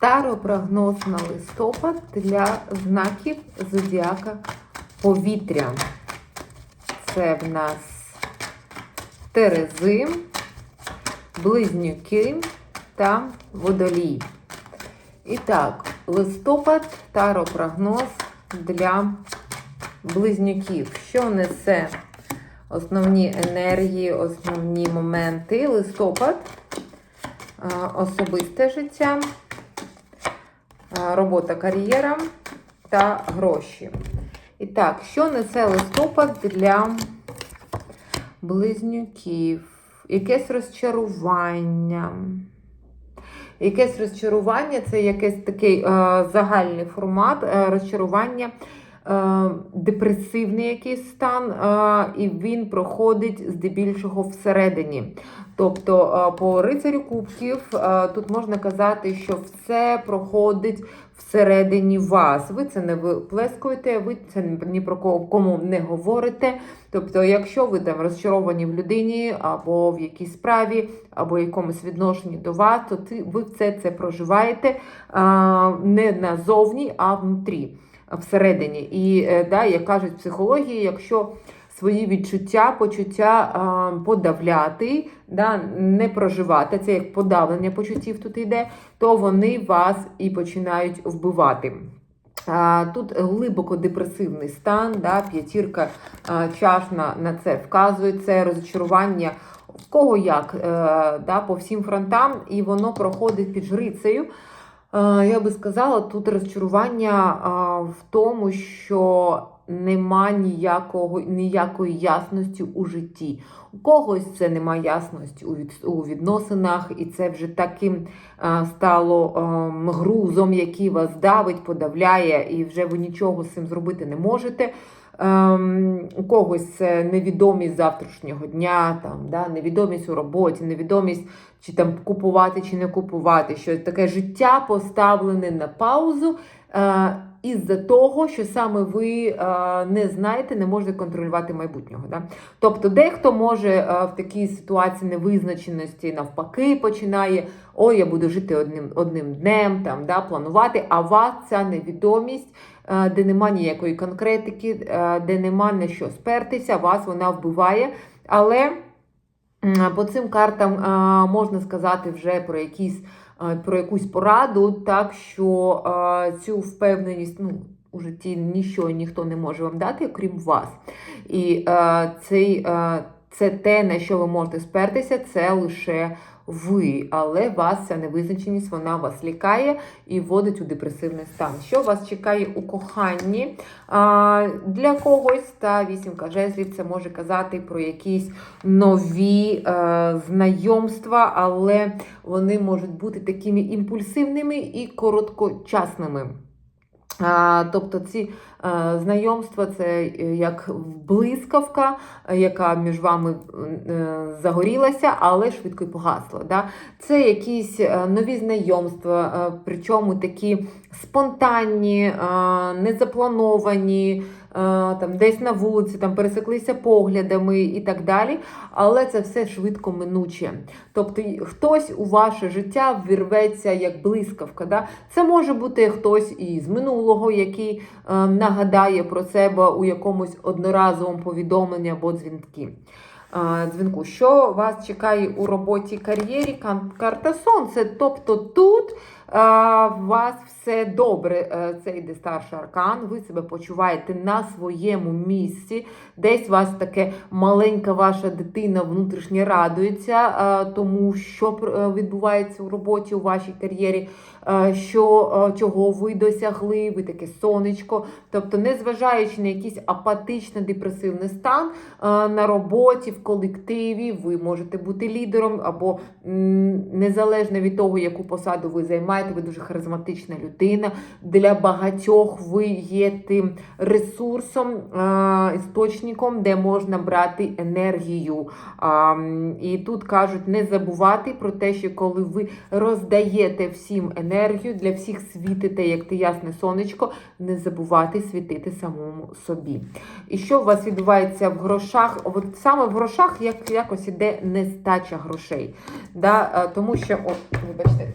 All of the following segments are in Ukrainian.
Таро-прогноз на листопад для знаків зодіака повітря. Це в нас Терези, Близнюки та Водолій. І так, листопад, таро-прогноз для близнюків. Що несе основні енергії, основні моменти? Листопад, особисте життя, робота, кар'єра та гроші. І так, що несе листопад для близнюків? Якесь розчарування. Якесь розчарування це якийсь такий е, загальний формат е, розчарування, депресивний якийсь стан, е, і він проходить здебільшого всередині. Тобто, е, по рицарю кубків е, тут можна казати, що все проходить всередині вас. Ви це не виплескуєте, ви це ні про кому не говорите. Тобто, якщо ви там розчаровані в людині, або в якійсь справі, або якомусь відношенні до вас, то ви все це проживаєте не назовні, а внутрі, всередині. І е, да, як кажуть психології, якщо свої відчуття, почуття подавляти, да, не проживати, це як подавлення почуттів тут йде, то вони вас і починають вбивати. Тут глибоко депресивний стан, да, п'ятірка чаш на, на це вказує, це розчарування в кого як е, да, по всім фронтам, і воно проходить під жрицею. Е, я би сказала, тут розчарування в тому, що нема ніякого, ніякої ясності у житті. У когось це немає ясності у, відносинах, і це вже таким е, стало е, грузом, який вас давить, подавляє, і вже ви нічого з цим зробити не можете. Ем, у когось невідомість завтрашнього дня, там, да, невідомість у роботі, невідомість чи там купувати чи не купувати. Що таке життя поставлене на паузу е, із-за того, що саме ви е, не знаєте, не можете контролювати майбутнього. Да? Тобто, дехто може е, в такій ситуації невизначеності навпаки починає: ой, я буду жити одним одним днем, там, да, планувати, а вас ця невідомість. Е, де нема ніякої конкретики, е, де нема на що спертися, вас вона вбиває. Але по цим картам е, можна сказати вже про якісь, про якусь пораду, так що цю впевненість ну, у житті нічого ніхто не може вам дати, окрім вас. І цей, це те, на що ви можете спертися, це лише ви, але вас ця невизначеність, вона вас лікає і вводить у депресивний стан. Що вас чекає у коханні? А, Для когось та вісімка жезлів це може казати про якісь нові е, знайомства, але вони можуть бути такими імпульсивними і короткочасними. Тобто ці знайомства це як блискавка, яка між вами е, загорілася, але швидко й погасла. Да? Це якісь е, нові знайомства, е, причому такі спонтанні, незаплановані. Там десь на вулиці там пересеклися поглядами і так далі, але це все швидко минуче. Тобто хтось у ваше життя вірветься як блискавка. Да? Це може бути хтось із минулого, який е, нагадає про себе у якомусь одноразовому повідомленні або дзвінки. Дзвінку, що вас чекає у роботі кар'єрі? Карта Сонце. Тобто тут у вас все добре, е, це йде старший аркан, ви себе почуваєте на своєму місці. Десь вас таке маленька ваша дитина внутрішньо радується, е, тому що е, відбувається у роботі у вашій кар'єрі, що чого ви досягли, ви таке сонечко. Тобто, незважаючи на якийсь апатично-депресивний стан на роботі, в колективі, ви можете бути лідером або незалежно від того, яку посаду ви займаєте, ви дуже харизматична людина. Для багатьох ви є тим ресурсом, істочником, де можна брати енергію. І тут кажуть, не забувати про те, що коли ви роздаєте всім енергію, для всіх світите, як ти ясне сонечко, не забувати світити самому собі. І що у вас відбувається в грошах? От саме в грошах як, якось іде нестача грошей. Да? Тому що, от, вибачте,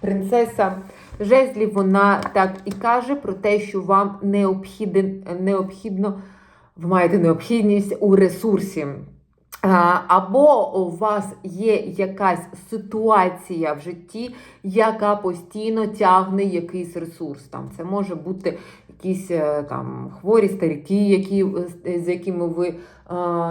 принцеса жезлів, вона так і каже про те, що вам необхіден, необхідно, ви маєте необхідність у ресурсі. Або у вас є якась ситуація в житті, яка постійно тягне якийсь ресурс. Там це може бути якісь е, там хворі старики, які, з якими ви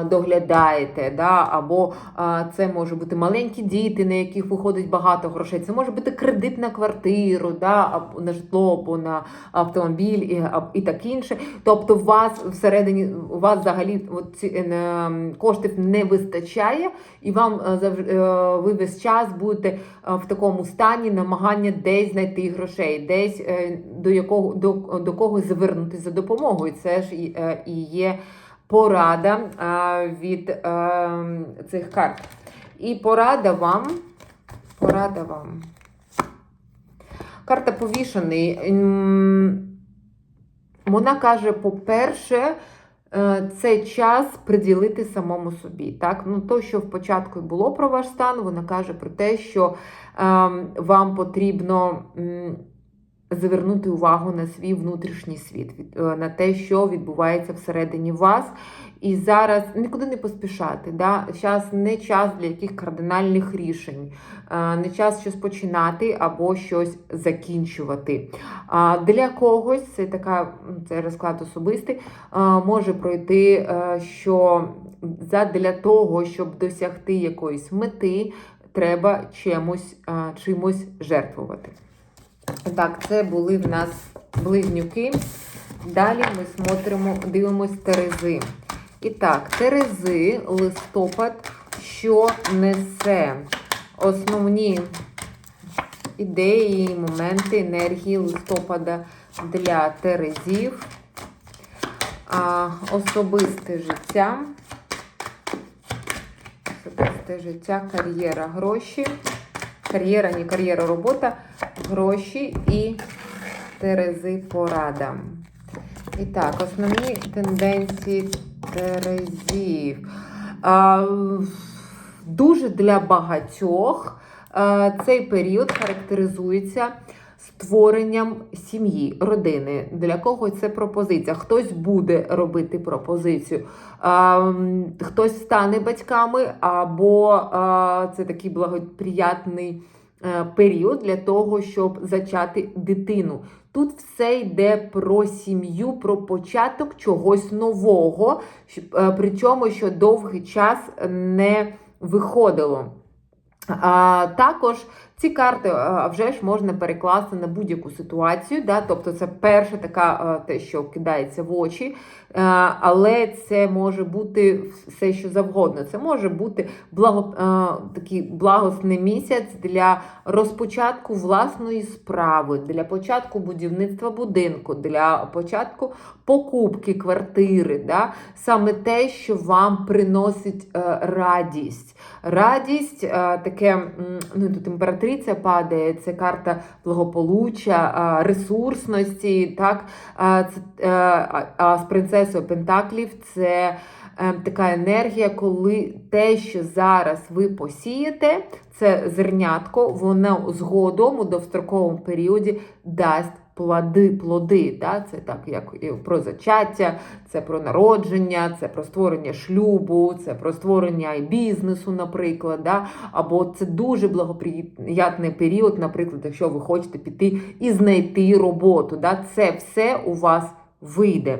доглядаєте, да? або е, це може бути маленькі діти, на яких виходить багато грошей. Це може бути кредит на квартиру, да? або на житло, або на автомобіль і, і так інше. Тобто, у вас всередині у вас взагалі от ці, е, коштів не вистачає, і вам е, е, ви весь час будете е, в такому стані намагання десь знайти грошей, десь е, до якого до, до когось звернутися за допомогою. Це ж е, і є порада від е, цих карт. І порада вам. Порада вам. Карта повішений. Вона каже, по-перше, е, це час приділити самому собі. Так? Ну, то, що в початку було про ваш стан, вона каже про те, що ем, вам потрібно звернути увагу на свій внутрішній світ, е, на те, що відбувається всередині вас. І зараз нікуди не поспішати. Да? Зараз не час для яких кардинальних рішень, е, не час щось починати або щось закінчувати. Для когось це така це розклад особистий, е, може пройти, що для того, щоб досягти якоїсь мети, треба чимось, чимось жертвувати. Так, це були в нас близнюки. Далі ми смотримо, дивимось Терези. І так, Терези, листопад, що несе основні ідеї, моменти, енергії листопада для Терезів, а, особисте життя, особисте життя, кар'єра, гроші. Кар'єра, не кар'єра, робота, гроші і Терези порада. І так, основні тенденції Терезів. А, дуже для багатьох а, цей період характеризується створенням сім'ї, родини. Для кого це пропозиція? Хтось буде робити пропозицію, а, хтось стане батьками, або а, це такий благоприятний період для того, щоб зачати дитину. Тут все йде про сім'ю, про початок чогось нового, е, причому що довгий час не виходило. А, також ці карти а, вже ж можна перекласти на будь-яку ситуацію. Да? Тобто це перша така е, те, що кидається в очі, Е, але це може бути все, що завгодно. Це може бути благо, е, такий благосний місяць для розпочатку власної справи, для початку будівництва будинку, для початку покупки квартири. Да? Саме те, що вам приносить е, радість. Радість, е, таке, ну тут імператриця падає, це карта благополуччя, ресурсності. Так? Е, а з принцесою Пентаклів це е, така енергія, коли те, що зараз ви посієте, це зернятко, воно згодом у довстроковому періоді дасть плоди, плоди. Да? Це так, як і про зачаття, це про народження, це про створення шлюбу, це про створення і бізнесу, наприклад. Да? Або це дуже благоприятний період, наприклад, якщо ви хочете піти і знайти роботу. Да? Це все у вас вийде.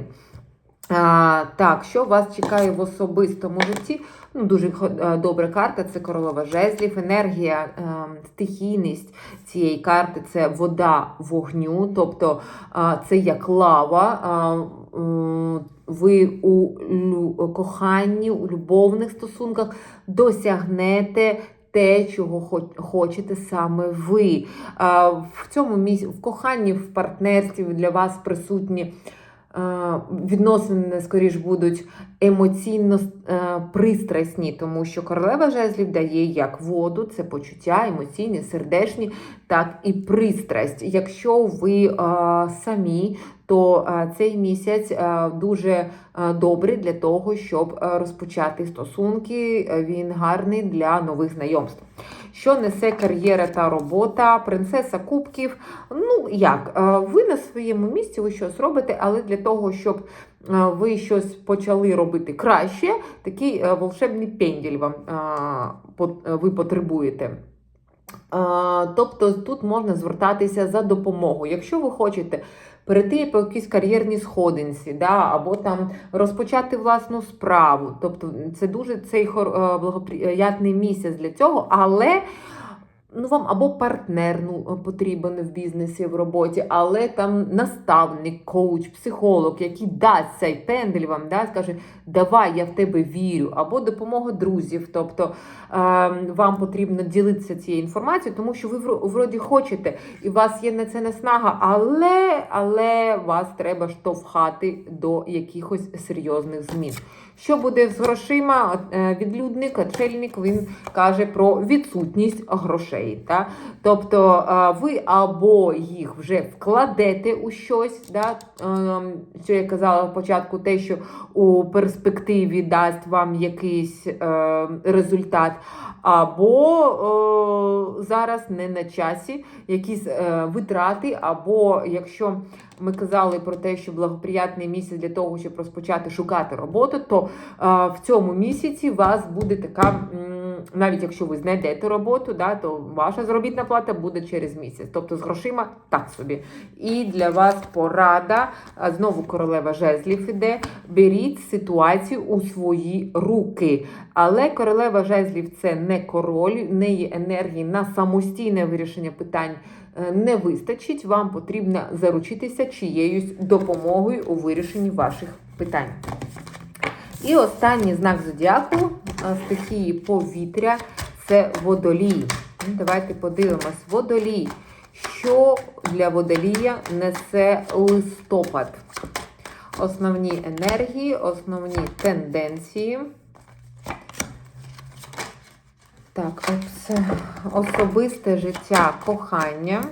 А, так, що вас чекає в особистому житті? Ну, дуже е, добра карта це королева жезлів. Енергія, е, стихійність цієї карти це вода вогню, тобто е, це як лава. Е, ви у коханні, у любовних стосунках досягнете. Те, чого хо- хочете саме ви. В цьому місці, в коханні, в партнерстві для вас присутні відносини, скоріш, будуть емоційно е, пристрасні, тому що королева жезлів дає як воду, це почуття, емоційні, сердечні, так і пристрасть. Якщо ви е, самі, то е, цей місяць е, дуже е, добрий для того, щоб е, розпочати стосунки. Е, Він гарний для нових знайомств. Що несе кар'єра та робота, принцеса кубків. Ну як, е, ви на своєму місці ви щось робите, але для того, щоб е, ви щось почали робити краще, такий е, волшебний пенділь вам ви потребуєте. Тобто тут можна звертатися за допомогою. Якщо ви хочете перейти по якійсь кар'єрній сходинці, да, або там розпочати власну справу, тобто це дуже цей е, благоприятний місяць для цього, але. Ну, вам або партнер ну, потрібен в бізнесі, в роботі, але там наставник, коуч, психолог, який дасть цей пендель вам, да, скаже, давай, я в тебе вірю, або допомога друзів. Тобто е, вам потрібно ділитися цією інформацією, тому що ви вро- вроді хочете, і у вас є на це наснага, але, але вас треба штовхати до якихось серйозних змін. Що буде з грошима? Е, Відлюдник, очельник, він каже про відсутність грошей. Та? Тобто е, ви або їх вже вкладете у щось, да? ем, що я казала в початку, те, що у перспективі дасть вам якийсь е, результат, або зараз не на часі якісь витрати, або якщо ми казали про те, що благоприятний місяць для того, щоб розпочати шукати роботу, то в цьому місяці у вас буде така, навіть якщо ви знайдете роботу, да, то ваша заробітна плата буде через місяць. Тобто з грошима так собі. І для вас порада, знову королева жезлів іде, беріть ситуацію у свої руки. Але королева жезлів це не король, в неї енергії на самостійне вирішення питань е, не вистачить. Вам потрібно заручитися чиєюсь допомогою у вирішенні ваших питань. І останній знак зодіаку стихії повітря це водолій. Ну, Давайте подивимось. Водолій. Що для водолія несе листопад? Основні енергії, основні тенденції. Так, це особисте життя, кохання.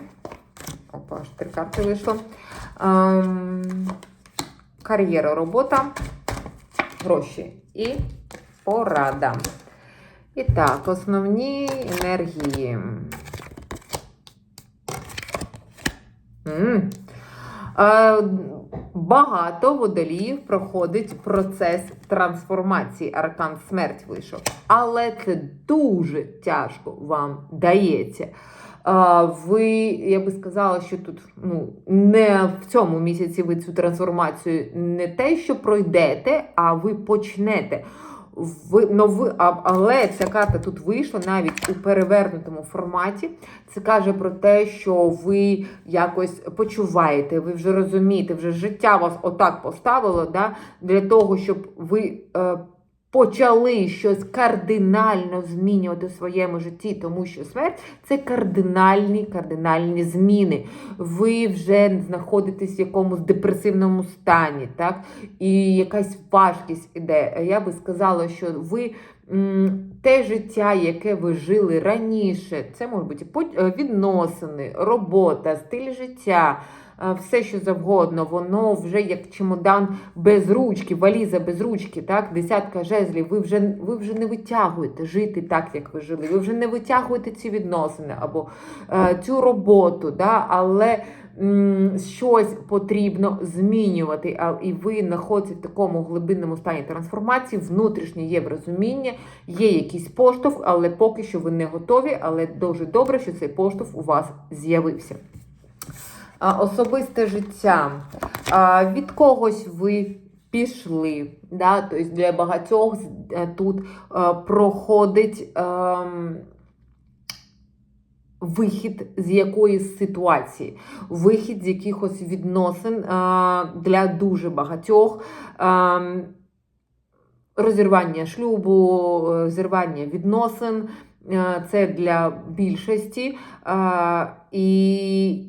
Опа, аж три карти вийшло. Ем, кар'єра, робота, гроші і порада. І так, основні енергії. М. Е, Багато водоліїв проходить процес трансформації. Аркан смерть вийшов. Але це дуже тяжко вам дається. Ви, я би сказала, що тут ну, не в цьому місяці ви цю трансформацію не те, що пройдете, а ви почнете. Но але ця карта тут вийшла навіть у перевернутому форматі. Це каже про те, що ви якось почуваєте, ви вже розумієте, вже життя вас отак поставило да, для того, щоб ви е, почали щось кардинально змінювати в своєму житті, тому що смерть це кардинальні, кардинальні зміни. Ви вже знаходитесь в якомусь депресивному стані, так? І якась важкість іде. Я би сказала, що ви. Те життя, яке ви жили раніше, це може бути е, відносини, робота, стиль життя, все що завгодно, воно вже як чемодан без ручки, валіза без ручки, так, десятка жезлів. Ви вже ви вже не витягуєте жити так, як ви жили. Ви вже не витягуєте ці відносини або е, цю роботу, да, але щось потрібно змінювати. А, і ви знаходитесь в такому глибинному стані трансформації, внутрішнє є розуміння, є якийсь поштовх, але поки що ви не готові. Але дуже добре, що цей поштовх у вас з'явився. Особисте життя. Від когось ви пішли. Да? Тобто для багатьох е, тут е, проходить ем, вихід з якоїсь ситуації, вихід з якихось відносин е, для дуже багатьох. ем, Розірвання шлюбу, зірвання відносин це для більшості. І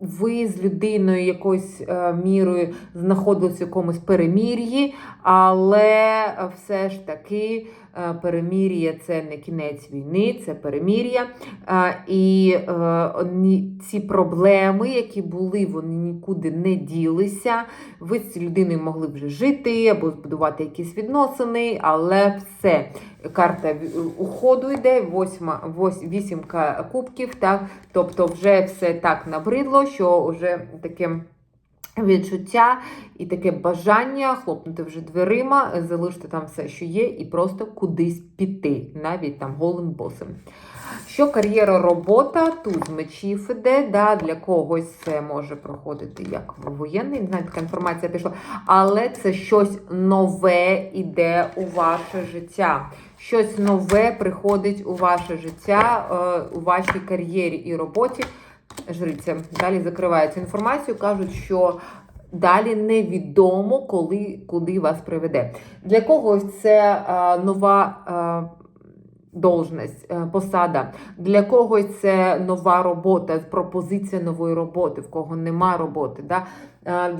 ви з людиною якоюсь е, мірою знаходились в якомусь перемір'ї, але все ж таки Перемір'я це не кінець війни, це перемір'я. Е, І е, ці проблеми, які були, вони нікуди не ділися. Ви з цією людиною могли вже жити або збудувати якісь відносини, але все. Карта уходу йде, восьма, вось, вісімка кубків, так? тобто вже все так набридло, що вже таке відчуття і таке бажання хлопнути вже дверима, залишити там все, що є, і просто кудись піти, навіть там голим босим. Що кар'єра, робота, тут з мечів іде, да, для когось це може проходити як воєнний, не знаю, така інформація пішла, але це щось нове іде у ваше життя. Щось нове приходить у ваше життя, е, у вашій кар'єрі і роботі. Жриця. Далі закривають цю інформацію, кажуть, що далі невідомо, коли куди вас приведе. Для когось це е, нова е, должність, е, посада. Для когось це нова робота, пропозиція нової роботи, в кого нема роботи. Да?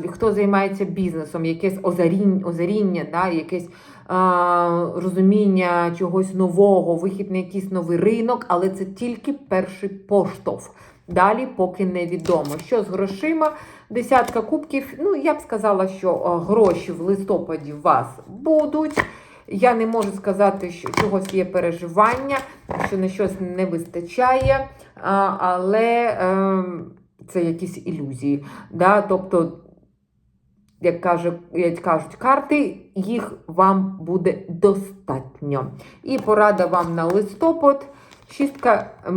Хто займається бізнесом, якесь озаріння, озаріння да? якесь е, розуміння чогось нового, вихід на якийсь новий ринок, але це тільки перший поштовх. Далі поки невідомо. Що з грошима? Десятка кубків. Ну, я б сказала, що е, гроші в листопаді у вас будуть. Я не можу сказати, що чогось є переживання, що на щось не вистачає, але ем, це якісь ілюзії. Да? Тобто, як, каже, як кажуть карти, їх вам буде достатньо. І порада вам на листопад. Шістка е,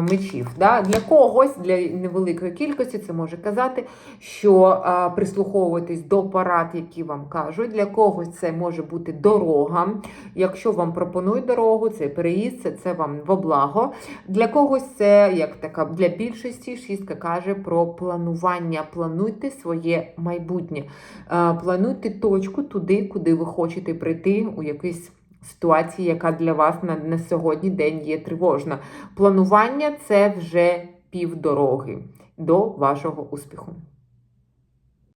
мечів. Да? Для когось, для невеликої кількості, це може казати, що е, прислуховуйтесь до порад, які вам кажуть. Для когось це може бути дорога. Якщо вам пропонують дорогу, це переїзд, це, це вам во благо. Для когось це як така для більшості шістка каже про планування. Плануйте своє майбутнє, Е, плануйте точку туди, куди ви хочете прийти у якийсь ситуації, яка для вас на, на сьогодні день є тривожна. Планування це вже півдороги до вашого успіху.